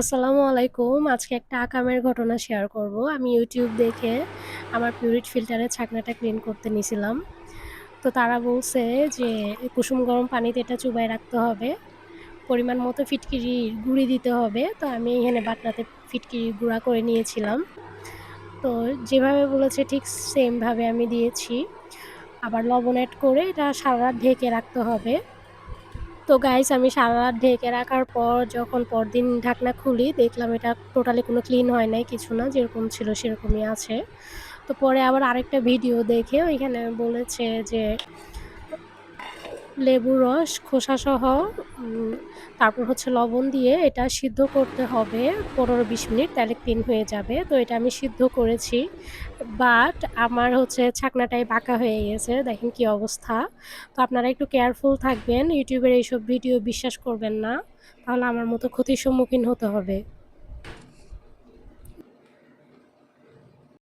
আসসালামু আলাইকুম। আজকে একটা আকামের ঘটনা শেয়ার করব। আমি ইউটিউব দেখে আমার পিউরিট ফিল্টারের ছাকনাটা ক্লিন করতে নিছিলাম। তো তারা বলছে যে, কুসুম গরম পানিতে এটা চুবায় রাখতে হবে। পরিমাণ মতো ফিটকিরি গুঁড়ি দিতে হবে। তো আমি এখানে বাটনাতে ফিটকিরি গুঁড়া করে নিয়েছিলাম। তো যেভাবে বলেছে ঠিক সেমভাবে আমি দিয়েছি। আবার লবণ এড করে এটা সারারাত ঢেকে রাখতে হবে। তো গাইস আমি সারারাত ঢেকে রাখার পর যখন পরদিন ঢাকনা খুলি, দেখলাম এটা টোটালি কোনো ক্লিন হয় নাই, কিছু না, যেরকম ছিল সেরকমই আছে। তো পরে আবার আরেকটা ভিডিও দেখে ওইখানে বলেছে যে লেবু রস খোসাসহ তারপর হচ্ছে লবণ দিয়ে এটা সিদ্ধ করতে হবে ১৫-২০ মিনিট, তাহলে ক্লিন হয়ে যাবে। তো এটা আমি সিদ্ধ করেছি। বাট আমার হচ্ছে ছাকনাটাই বাঁকা হয়ে গেছে। দেখেন কি অবস্থা। তো আপনারা একটু কেয়ারফুল থাকবেন। ইউটিউবের এইসব ভিডিও বিশ্বাস করবেন না। তাহলে আমার মতো ক্ষতির সম্মুখীন হতে হবে।